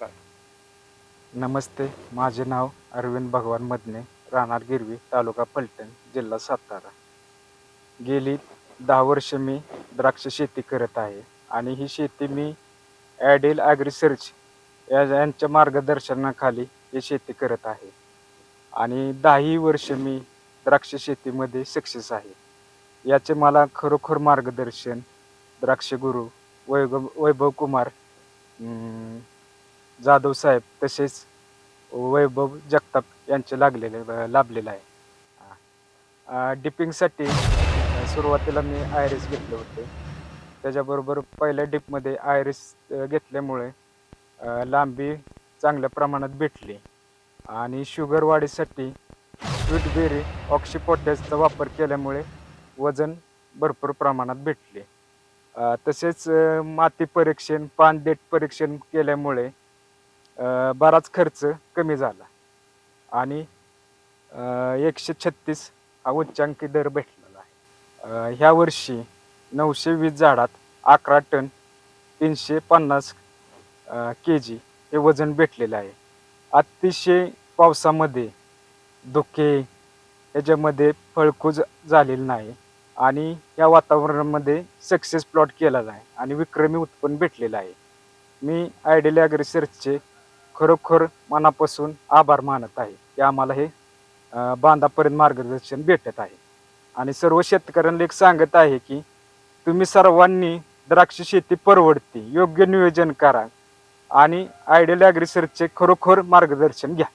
नमस्ते माझे नाव अरविंद भगवान मदने राहणार गिरवी तालुका फलटण जिल्हा सातारा. गेली दहा वर्ष मी द्राक्ष शेती करत आहे आणि ही शेती मी ॲडेल ॲग्रिसर्च या यांच्या मार्गदर्शनाखाली ही शेती करत आहे. आणि दहाही वर्ष मी द्राक्ष शेतीमध्ये सक्सेस आहे. याचे मला खरोखर मार्गदर्शन द्राक्ष गुरु वैभव वैभव कुमार जाधव साहेब तसेच वैभव जगताप यांचे लागलेले लाभलेलं आहे. डिपिंगसाठी सुरुवातीला मी आयरिस घेतले होते. त्याच्याबरोबर पहिल्या डिपमध्ये आयरिस घेतल्यामुळे लांबी चांगल्या प्रमाणात भेटली. आणि शुगर वाढीसाठी स्वीटबेरी ऑक्सिपोटॅसचा वापर केल्यामुळे वजन भरपूर प्रमाणात भेटले. तसेच माती परीक्षण पान देठ परीक्षण केल्यामुळे बराच खर्च कमी झाला. आणि एकशे छत्तीस हा उच्चांकी दर भेटलेला आहे. ह्या वर्षी नऊशे वीस झाडात अकरा टन तीनशे पन्नास के जी हे वजन भेटलेलं आहे. अतिशय पावसामध्ये धुके ह्याच्यामध्ये फळकूज झालेली नाही आणि या वातावरणामध्ये सक्सेस प्लॉट केला आहे आणि विक्रमी उत्पन्न भेटलेलं आहे. मी आयडियल ॲग्रिसर्चचे खरोखर मनापासून आभार मानत आहे की आम्हाला हे बांधापर्यंत मार्गदर्शन भेटत आहे. आणि सर्व शेतकऱ्यांना एक सांगत आहे की तुम्ही सर्वांनी द्राक्ष शेती परवडते योग्य नियोजन करा आणि आयडियल ॲग्रिसर्चचे खरोखर मार्गदर्शन घ्या.